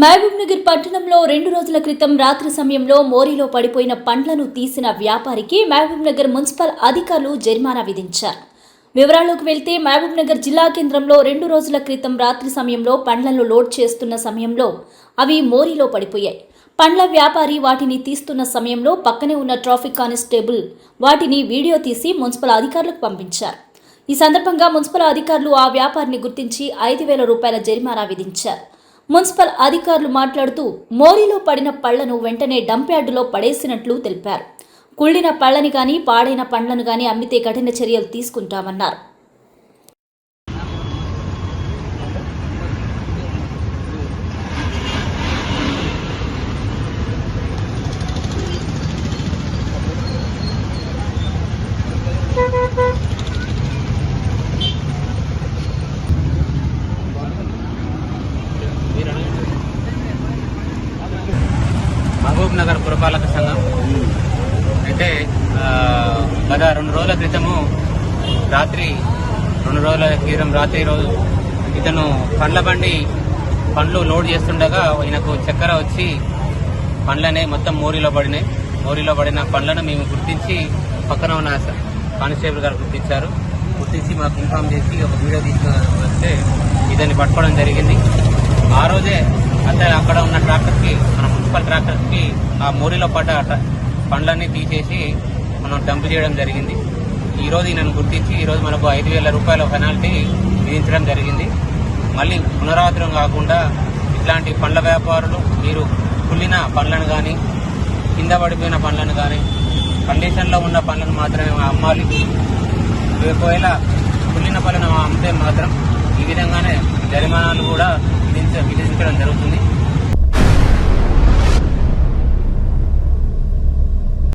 మహబూబ్ నగర్ పట్టణంలో రెండు రోజుల క్రితం రాత్రి సమయంలో మోరీలో పడిపోయిన పండ్లను తీసిన వ్యాపారికి మహబూబ్ నగర్ మున్సిపల్ అధికారులు జరిమానా విధించారు. వివరాల్లోకి వెళ్తే మహబూబ్ నగర్ జిల్లా కేంద్రంలో రెండు రోజుల క్రితం రాత్రి సమయంలో పండ్లను లోడ్ చేస్తున్న సమయంలో అవి మోరీలో పడిపోయాయి. పండ్ల వ్యాపారి వాటిని తీస్తున్న సమయంలో పక్కనే ఉన్న ట్రాఫిక్ కానిస్టేబుల్ వాటిని వీడియో తీసి మున్సిపల్ అధికారులకు పంపించారు. ఈ సందర్భంగా మున్సిపల్ అధికారులు ఆ వ్యాపారిని గుర్తించి ఐదు వేల రూపాయల జరిమానా విధించారు. మున్సిపల్ అధికారులు మాట్లాడుతూ మోరీలో పడిన పళ్ళను వెంటనే డంప్యార్డులో పడేసినట్లు తెలిపారు. కుళ్ళిన పళ్ళని కానీ పాడైన పండ్లను కానీ అమ్మితే కఠిన చర్యలు తీసుకుంటామన్నారు. మహబూబ్ నగర్ పురపాలక సంఘం. అయితే గత రెండు రోజుల క్రితము రాత్రి రెండు రోజుల క్రితం రాత్రి రోజు ఇతను పండ్ల బండి పండ్లు లోడ్ చేస్తుండగా ఈయనకు చక్కెర వచ్చి పండ్లనే మొత్తం మోరీలో పడినాయి. మోరీలో పడిన పండ్లను మేము గుర్తించి పక్కన ఉన్న కానిస్టేబుల్ గారు గుర్తించారు. గుర్తించి మాకు ఇన్ఫామ్ చేసి ఒక వీడియో తీసుకుని వస్తే ఇతన్ని పట్టుకోవడం జరిగింది. ఆ రోజే అంటే అక్కడ ఉన్న ట్రాక్టర్కి మన మున్సిపల్ ట్రాక్టర్కి ఆ మోరీలో పడ్డ పండ్లన్నీ తీసేసి మనం డంప్ చేయడం జరిగింది. ఈ రోజు ఈయనను గుర్తించి ఈ రోజు మనకు ఐదు వేల రూపాయల పెనాల్టీ విధించడం జరిగింది. మళ్ళీ పునరావృతం కాకుండా ఇట్లాంటి పండ్ల వ్యాపారులు మీరు కుళ్ళిన పండ్లను కానీ కింద పడిపోయిన పండ్లను కానీ కండిషన్లో ఉన్న పండ్లను మాత్రమే అమ్మాలి. ఒకవేళ కుళ్ళిన పళ్ళను అమ్మితే మాత్రం ఈ విధంగానే జరిమానాలు కూడా విధించ విధించడం జరుగుతుంది.